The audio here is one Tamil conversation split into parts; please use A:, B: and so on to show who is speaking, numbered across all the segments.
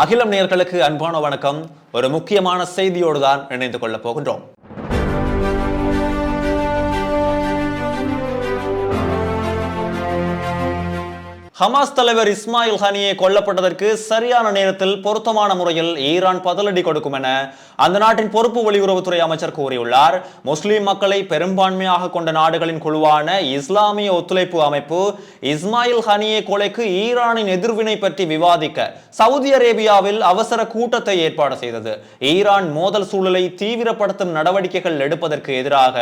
A: அகிலம் நேர்களுக்கு அன்பான வணக்கம். ஒரு முக்கியமான செய்தியோடு தான் இணைந்து கொள்ளப் போகின்றோம். ஹமாஸ் தலைவர் இஸ்மாயில் ஹனியை கொல்லப்பட்டதற்கு சரியான நேரத்தில் பொருத்தமான முறையில் ஈரான் பதிலடி கொடுக்கும் என அந்த நாட்டின் பொறுப்பு வெளியுறவுத்துறை அமைச்சர் கூறியுள்ளார். முஸ்லிம் மக்களை பெரும்பான்மையாக கொண்ட நாடுகளின் குழுவான இஸ்லாமிய ஒத்துழைப்பு அமைப்பு இஸ்மாயில் ஹனியை கொலைக்கு ஈரானின் எதிர்வினை பற்றி விவாதிக்க சவுதி அரேபியாவில் அவசர கூட்டத்தை ஏற்பாடு செய்தது. ஈரான் மோதல் சூழலை தீவிரப்படுத்தும் நடவடிக்கைகள் எடுப்பதற்கு எதிராக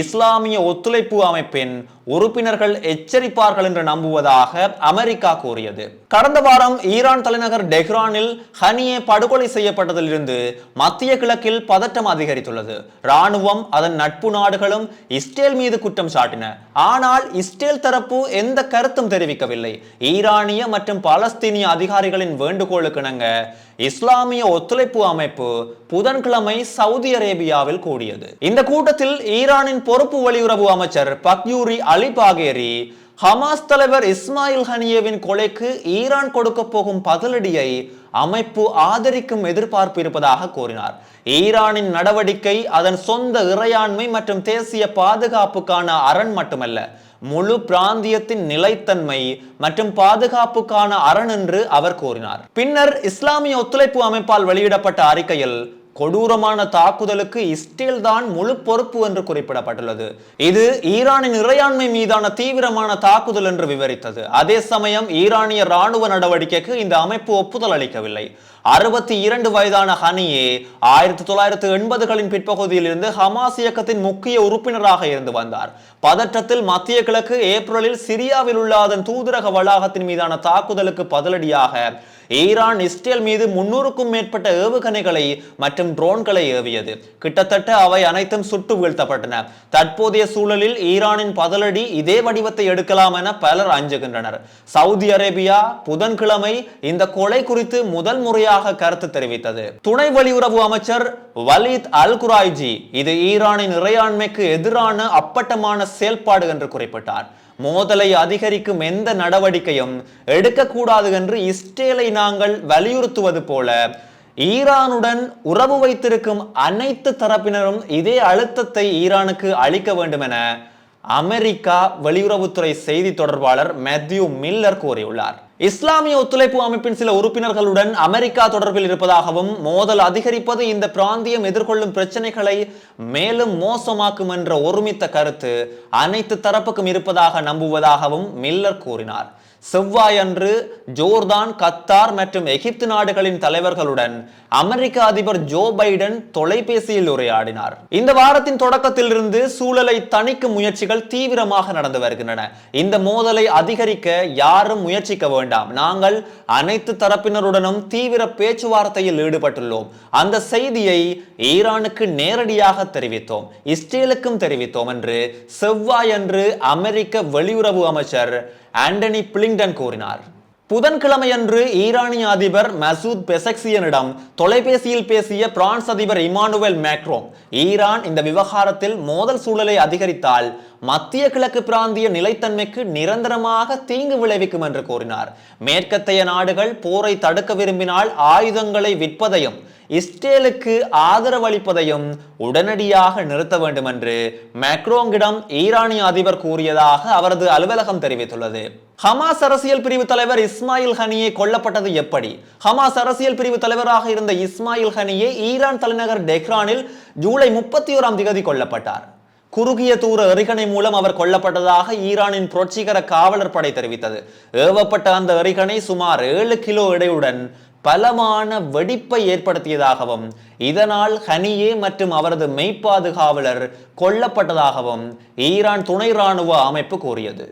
A: இஸ்லாமிய ஒத்துழைப்பு அமைப்பின் உறுப்பினர்கள் எச்சரிப்பார்கள் என்று நம்புவதாக அமெரிக்கா கூறியது. கடந்த வாரம் ஈரான் தலைநகர் டெஹ்ரானில் ஹனியே படுகொலை செய்யப்பட்டதிலிருந்து மத்திய கிழக்கில் பதட்டம் அதிகரித்துள்ளது. ராணுவம் அதன் நட்பு நாடுகளும் இஸ்ரேல் மீது குற்றம் சாட்டின. ஆனால் இஸ்ரேல் தரப்பு எந்த கருத்தும் தெரிவிக்கவில்லை. ஈரானிய மற்றும் பாலஸ்தீனிய அதிகாரிகளின் வேண்டுகோளுக்கு இணங்க இஸ்லாமிய ஒத்துழைப்பு அமைப்பு புதன்கிழமை சவுதி அரேபியாவில் கூடியது. இந்த கூட்டத்தில் ஈரானின் பொறுப்பு வெளியுறவு அமைச்சர் பக்யூரி அலி பாகேரி ஹமாஸ் தலைவர் இஸ்மாயில் ஹனியவின் கொலைக்கு ஈரான் கொடுக்க போகும் பதிலடியை அமைப்பு ஆதரிக்கும் எதிர்பார்ப்பு இருப்பதாக கூறினார். ஈரானின் நடவடிக்கை அதன் சொந்த இறையாண்மை மற்றும் தேசிய பாதுகாப்புக்கான அரண் மட்டுமல்ல முழு பிராந்தியத்தின் நிலைத்தன்மை மற்றும் பாதுகாப்புக்கான அரண் என்று அவர் கூறினார். பின்னர் இஸ்லாமிய ஒத்துழைப்பு அமைப்பால் வெளியிடப்பட்ட அறிக்கையில் கொடூரமான தாக்குதலுக்கு இஸ்ரேல் தான் முழு பொறுப்பு என்று குறிப்பிடப்பட்டுள்ளது. இது ஈரானின் இறையாண்மை மீதான தீவிரமான தாக்குதல் என்று விவரித்தது. அதே சமயம் ஈரானிய ராணுவ நடவடிக்கைக்கு இந்த அமைப்பு ஒப்புதல் அளிக்கவில்லை. அறுபத்தி இரண்டு வயதான ஹனியே ஆயிரத்தி தொள்ளாயிரத்து எண்பதுகளின் பிற்பகுதியில் இருந்து ஹமாஸ் இயக்கத்தின் முக்கிய உறுப்பினராக இருந்து வந்தார். பதற்றத்தில் மத்திய கிழக்கு ஏப்ரலில் சிரியாவில் உள்ள அதன் தூதரக வளாகத்தின் மீதான தாக்குதலுக்கு பதிலடியாக ஈரான் இஸ்ரேல் மீது முன்னூறுக்கும் மேற்பட்ட ஏவுகணைகளை மற்றும் ட்ரோன்களை ஏவியது. கிட்டத்தட்ட அவை அனைத்தும் சுட்டு வீழ்த்தப்பட்டன. தற்போதைய சூழலில் ஈரானின் பதிலடி இதே வடிவத்தை எடுக்கலாம் என பலர் அஞ்சுகின்றனர். சவுதி அரேபியா புதன்கிழமை இந்த கொலை குறித்து முதல் முறையாக எதிராக கருத்து தெரிவித்தது. துணை வெளியுறவு அமைச்சர் வலீத் அல் குராய்ஜி இது ஈரானின் இறையாண்மைக்கு எதிரான அப்பட்டமான செயல்பாடு என்று குறிப்பிட்டார். மோதலை அதிகரிக்கும் எந்த நடவடிக்கையும் எடுக்கக்கூடாது என்று இஸ்ரேலை நாங்கள் வலியுறுத்துவது போல ஈரானுடன் உறவு வைத்திருக்கும் அனைத்து தரப்பினரும் இதே அழுத்தத்தை ஈரானுக்கு அளிக்க வேண்டும் என அமெரிக்கா வெளியுறவுத்துறை செய்தி தொடர்பாளர் மேத்யூ மில்லர் கூறியுள்ளார். இஸ்லாமிய ஒத்துழைப்பு அமைப்பின் சில உறுப்பினர்களுடன் அமெரிக்கா தொடர்பில் இருப்பதாகவும் மோதல் அதிகரிப்பது இந்த பிராந்தியம் எதிர்கொள்ளும் பிரச்சனைகளை மேலும் மோசமாக்கும் என்ற ஒருமித்த கருத்து அனைத்து தரப்புக்கும் இருப்பதாக நம்புவதாகவும் மில்லர் கூறினார். செவ்வாயன்று ஜோர்தான் கத்தார் மற்றும் எகிப்து நாடுகளின் தலைவர்களுடன் அமெரிக்க அதிபர் ஜோ பைடன் தொலைபேசியில் உரையாடினார். இந்த வாரத்தின் தொடக்கத்தில் இருந்து சூழலை தணிக்கும் முயற்சிகள் தீவிரமாக நடந்து வருகின்றன. இந்த மோதலை அதிகரிக்க யாரும் முயற்சிக்க வேண்டும். நாங்கள் அனைத்து தரப்பினருடனும் தீவிர பேச்சுவார்த்தையில் ஈடுபட்டுள்ளோம். அந்த செய்தியை ஈரானுக்கு நேரடியாக தெரிவித்தோம். இஸ்ரேலுக்கும் தெரிவித்தோம் என்று செவ்வாயன்று அமெரிக்க வெளியுறவு அமைச்சர் ஆண்டனி பிளிங்டன் கூறினார். புதன்கிழமையன்று ஈரானிய அதிபர் மசூத் பெசக்சியனிடம் தொலைபேசியில் பேசிய பிரான்ஸ் அதிபர் இமானுவேல் மேக்ரோ ஈரான் இந்த விவகாரத்தில் மோதல் சூழலை அதிகரித்தால் மத்திய கிழக்கு பிராந்திய நிலைத்தன்மைக்கு நிரந்தரமாக தீங்கு விளைவிக்கும் என்று கூறினார். மேற்கத்தைய நாடுகள் போரை தடுக்க விரும்பினால் ஆயுதங்களை விற்பதையும் இஸ்ரேலுக்கு ஆதரவளிப்பதையும் உடனடியாக நிறுத்த வேண்டும் என்று மேக்ரோங்கிடம் ஈரானிய அதிபர் கூறியதாக அவரது அலுவலகம் தெரிவித்துள்ளது. ஹமாஸ் அரசியல் பிரிவு தலைவர் இஸ்மாயில் ஹனியே கொல்லப்பட்டது எப்படி? ஹமாஸ் அரசியல் பிரிவு தலைவராக இருந்த இஸ்மாயில் ஹனியே ஈரான் தலைநகர் டெஹ்ரானில் ஜூலை முப்பத்தி ஓராம் திகதி கொல்லப்பட்டார். குறுகிய தூர எறிகணை மூலம் அவர் கொல்லப்பட்டதாக ஈரானின் புரட்சிகர காவலர் படை தெரிவித்தது. ஏவப்பட்ட அந்த எறிகணை சுமார் ஏழு கிலோ எடையுடன் பலமான வெடிப்பை ஏற்படுத்தியதாகவும் இதனால் ஹனியே மற்றும் அவரது மெய்ப்பாதுகாவலர் கொல்லப்பட்டதாகவும் ஈரான் துணை ராணுவ அமைப்பு கூறியது.